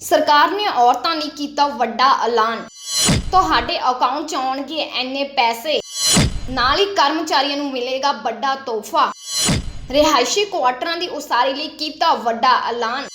ਸਰਕਾਰ ਨੇ ਔਰਤਾਂ ਲਈ ਕੀਤਾ ਵੱਡਾ ਐਲਾਨ। ਤੁਹਾਡੇ ਅਕਾਊਂਟ 'ਚ ਆਉਣਗੇ ਐਨੇ ਪੈਸੇ। ਨਾਲ ਹੀ ਕਰਮਚਾਰੀਆਂ ਨੂੰ ਮਿਲੇਗਾ ਵੱਡਾ ਤੋਹਫਾ। ਰਿਹਾਇਸ਼ੀ ਕੁਆਟਰਾਂ ਦੀ ਉਸਾਰੀ ਲਈ ਕੀਤਾ ਵੱਡਾ ਐਲਾਨ।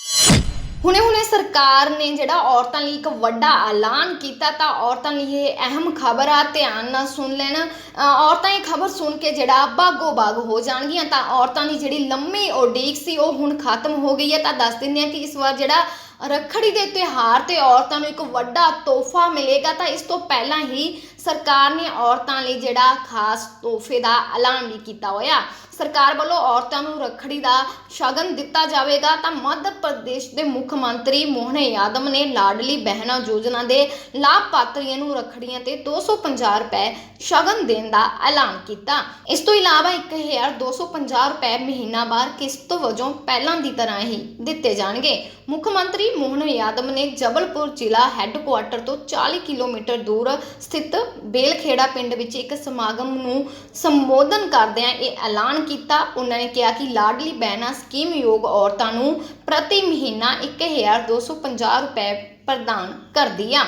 ਹੁਣੇ-ਹੁਣੇ ਸਰਕਾਰ ਨੇ ਜਿਹੜਾ ਔਰਤਾਂ ਲਈ ਇੱਕ ਵੱਡਾ ਐਲਾਨ ਕੀਤਾ ਤਾਂ ਔਰਤਾਂ ਲਈ ਇਹ ਅਹਿਮ ਖਬਰ ਆ, ਧਿਆਨ ਨਾਲ ਸੁਣ ਲੈਣ। ਔਰਤਾਂ ਇਹ ਖਬਰ ਸੁਣ ਕੇ ਜਿਹੜਾ ਬਾਗੋ ਬਾਗ ਹੋ ਜਾਣਗੀਆਂ ਤਾਂ ਔਰਤਾਂ ਦੀ ਜਿਹੜੀ ਲੰਮੀ ਉਡੀਕ ਸੀ ਉਹ ਹੁਣ ਖਤਮ ਹੋ ਗਈ ਹੈ। ਤਾਂ ਦੱਸ ਦਿੰਦੇ ਆ ਕਿ ਇਸ ਵਾਰ ਜਿਹੜਾ ਰੱਖੜੀ ਦੇ ਤਿਉਹਾਰ ਤੇ ਔਰਤਾਂ ਨੂੰ ਇੱਕ ਵੱਡਾ ਤੋਹਫਾ ਮਿਲੇਗਾ, ਤਾਂ ਇਸ ਤੋਂ ਪਹਿਲਾਂ ਹੀ ਸਰਕਾਰ ਨੇ ਔਰਤਾਂ ਲਈ ਜਿਹੜਾ ਖਾਸ ਤੋਹਫੇ ਦਾ ਐਲਾਨ ਵੀ ਕੀਤਾ ਹੋਇਆ। ਸਰਕਾਰ ਵੱਲੋਂ ਔਰਤਾਂ ਨੂੰ ਰੱਖੜੀ ਦਾ ਸ਼ਗਨ ਦਿੱਤਾ ਜਾਵੇਗਾ, ਤਾਂ ਮੱਧ ਪ੍ਰਦੇਸ਼ ਦੇ ਮੁੱਖ ਮੰਤਰੀ ਮੋਹਨ ਯਾਦਵ ਨੇ ਲਾਡਲੀ ਬਹਿਨਾ ਯੋਜਨਾ ਦੇ ਲਾਭਪਾਤਰੀਆਂ ਨੂੰ ਰੱਖੜੀਆਂ ਤੇ 250 ਰੁਪਏ ਸ਼ਗਨ ਦੇਣ ਦਾ ਐਲਾਨ ਕੀਤਾ। ਇਸ ਤੋਂ ਇਲਾਵਾ 1250 ਰੁਪਏ ਮਹੀਨਾਵਾਰ ਕਿਸ਼ਤ ਵਜੋਂ ਪਹਿਲਾਂ ਦੀ ਤਰ੍ਹਾਂ ਹੀ ਦਿੱਤੇ ਜਾਣਗੇ। ਮੁੱਖ ਮੰਤਰੀ ਮੋਹਨ ਯਾਦਵ ਨੇ ਜਬਲਪੁਰ ਜ਼ਿਲ੍ਹਾ ਹੈੱਡਕੁਆਟਰ ਤੋਂ 40 ਕਿਲੋਮੀਟਰ ਦੂਰ ਸਥਿਤ ਬੇਲਖੇੜਾ ਪਿੰਡ ਵਿੱਚ ਇੱਕ ਸਮਾਗਮ ਨੂੰ ਸੰਬੋਧਨ ਕਰਦਿਆਂ ਇਹ ਐਲਾਨ ਕੀਤਾ। ਉਹਨਾਂ ਨੇ ਕਿਹਾ ਕਿ ਲਾਡਲੀ ਬਹਿਨਾ ਸਕੀਮ ਯੋਗ ਔਰਤਾਂ ਨੂੰ ਪ੍ਰਤੀ ਮਹੀਨਾ 1250 ਰੁਪਏ ਪ੍ਰਦਾਨ ਕਰਦੀ ਆ।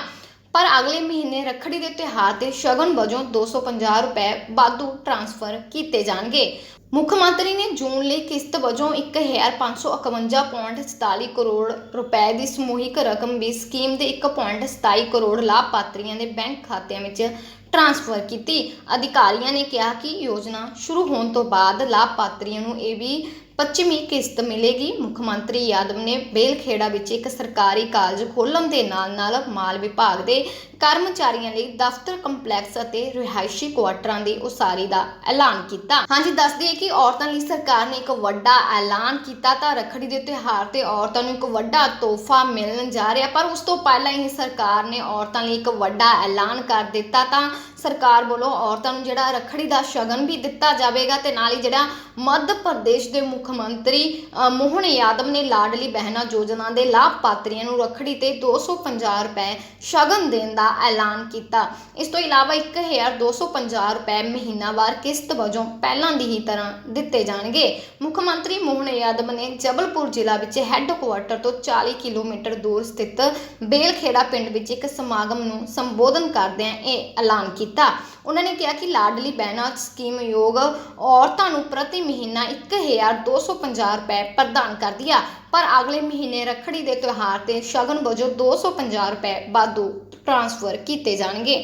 ਪਰ ਅਗਲੇ ਮਹੀਨੇ ਰੱਖੜੀ ਦੇ ਤਿਉਹਾਰ ਤੇ ਸ਼ਗਨ ਵਜੋਂ 250 ਰੁਪਏ ਵਾਧੂ ਟ੍ਰਾਂਸਫਰ ਕੀਤੇ ਜਾਣਗੇ। ਮੁੱਖ ਮੰਤਰੀ ਨੇ ਜੂਨ ਲਈ ਕਿਸ਼ਤ ਵਜੋਂ 1551.47 ਕਰੋੜ ਰੁਪਏ ਦੀ ਸਮੂਹਿਕ ਰਕਮ ਵੀ ਸਕੀਮ ਦੇ 1.27 ਕਰੋੜ ਲਾਭਪਾਤਰੀਆਂ ਦੇ ਬੈਂਕ ਖਾਤਿਆਂ ਵਿੱਚ ਟ੍ਰਾਂਸਫਰ ਕੀਤੀ। ਅਧਿਕਾਰੀਆਂ ਨੇ ਕਿਹਾ ਕਿ ਯੋਜਨਾ ਸ਼ੁਰੂ ਹੋਣ ਤੋਂ ਬਾਅਦ ਲਾਭਪਾਤਰੀਆਂ ਨੂੰ ਇਹ ਵੀ ਪੱਚੀਵੀਂ ਕਿਸ਼ਤ ਮਿਲੇਗੀ। ਮੁੱਖ ਮੰਤਰੀ ਯਾਦਵ ਨੇ ਬੇਲਖੇੜਾ ਵਿੱਚ ਇੱਕ ਸਰਕਾਰੀ ਕਾਲਜ ਖੋਲਣ ਦੇ ਨਾਲ-ਨਾਲ ਮਾਲ ਵਿਭਾਗ ਦੇ ਕਰਮਚਾਰੀਆਂ ਲਈ ਦਫ਼ਤਰ ਕੰਪਲੈਕਸ ਅਤੇ ਰਿਹਾਇਸ਼ੀ ਕੁਆਟਰਾਂ ਦੀ ਉਸਾਰੀ ਦਾ ਐਲਾਨ ਕੀਤਾ। ਹਾਂਜੀ, ਦੱਸ ਦਈਏ ਕਿ ਔਰਤਾਂ ਲਈ ਸਰਕਾਰ ਨੇ ਇੱਕ ਵੱਡਾ ਐਲਾਨ ਕੀਤਾ ਤਾਂ ਰੱਖੜੀ ਦੇ ਤਿਉਹਾਰ ਤੇ ਔਰਤਾਂ ਨੂੰ ਇੱਕ ਵੱਡਾ ਤੋਹਫਾ ਮਿਲਣ ਜਾ ਰਿਹਾ, ਪਰ ਉਸ ਤੋਂ ਪਹਿਲਾਂ ਹੀ ਸਰਕਾਰ ਨੇ ਔਰਤਾਂ ਲਈ ਇੱਕ ਵੱਡਾ ਐਲਾਨ ਕਰ ਦਿੱਤਾ ਤਾਂ ਸਰਕਾਰ ਵੱਲੋਂ ਔਰਤਾਂ ਨੂੰ ਜਿਹੜਾ ਰੱਖੜੀ ਦਾ ਸ਼ਗਨ ਵੀ ਦਿੱਤਾ ਜਾਵੇਗਾ ਤੇ ਨਾਲ ਹੀ ਜਿਹੜਾ ਮੱਧ ਪ੍ਰਦੇਸ਼ ਦੇ ਮੁੱਖ ਮੰਤਰੀ ਮੋਹਨ ਯਾਦਵ ਨੇ ਲਾਡਲੀ ਬਹਿਨਾ ਯੋਜਨਾ ਦੇ ਲਾਭਪਾਤਰੀਆਂ ਨੂੰ ਰੱਖੜੀ ਤੇ 250 ਰੁਪਏ ਸ਼ਗਨ ਦੇਣ ਦਾ ਐਲਾਨ ਕੀਤਾ। ਇਸ ਤੋਂ ਇਲਾਵਾ 1250 ਰੁਪਏ ਮਹੀਨਾਵਾਰ ਕਿਸ਼ਤ ਵਜੋਂ ਪਹਿਲਾਂ ਦੀ ਹੀ ਤਰ੍ਹਾਂ ਦਿੱਤੇ ਜਾਣਗੇ। ਮੁੱਖ ਮੰਤਰੀ ਮੋਹਨ ਯਾਦਵ ਨੇ ਜਬਲਪੁਰ ਜ਼ਿਲ੍ਹਾ ਵਿੱਚ ਹੈੱਡਕੁਆਰਟਰ ਤੋਂ 40 ਕਿਲੋਮੀਟਰ ਦੂਰ ਸਥਿਤ ਬੇਲਖੇੜਾ ਪਿੰਡ ਵਿੱਚ ਇੱਕ ਸਮਾਗਮ ਨੂੰ ਸੰਬੋਧਨ ਕਰਦਿਆਂ ਇਹ ਐਲਾਨ ਕੀਤਾ। ਕੀਤਾ। ਉਹਨਾਂ ਨੇ ਕਿਹਾ ਕਿ ਲਾਡਲੀ ਬਹਿਨਾ ਸਕੀਮ ਯੋਗ ਔਰਤਾਂ ਨੂੰ ਪ੍ਰਤੀ ਮਹੀਨਾ 1250 ਰੁਪਏ ਪ੍ਰਦਾਨ ਕਰਦੀ ਆ। ਪਰ ਅਗਲੇ ਮਹੀਨੇ ਰੱਖੜੀ ਦੇ ਤਿਉਹਾਰ ਤੇ ਸ਼ਗਨ ਵਜੋਂ 250 ਰੁਪਏ ਵਾਧੂ ਟ੍ਰਾਂਸਫਰ ਕੀਤੇ ਜਾਣਗੇ।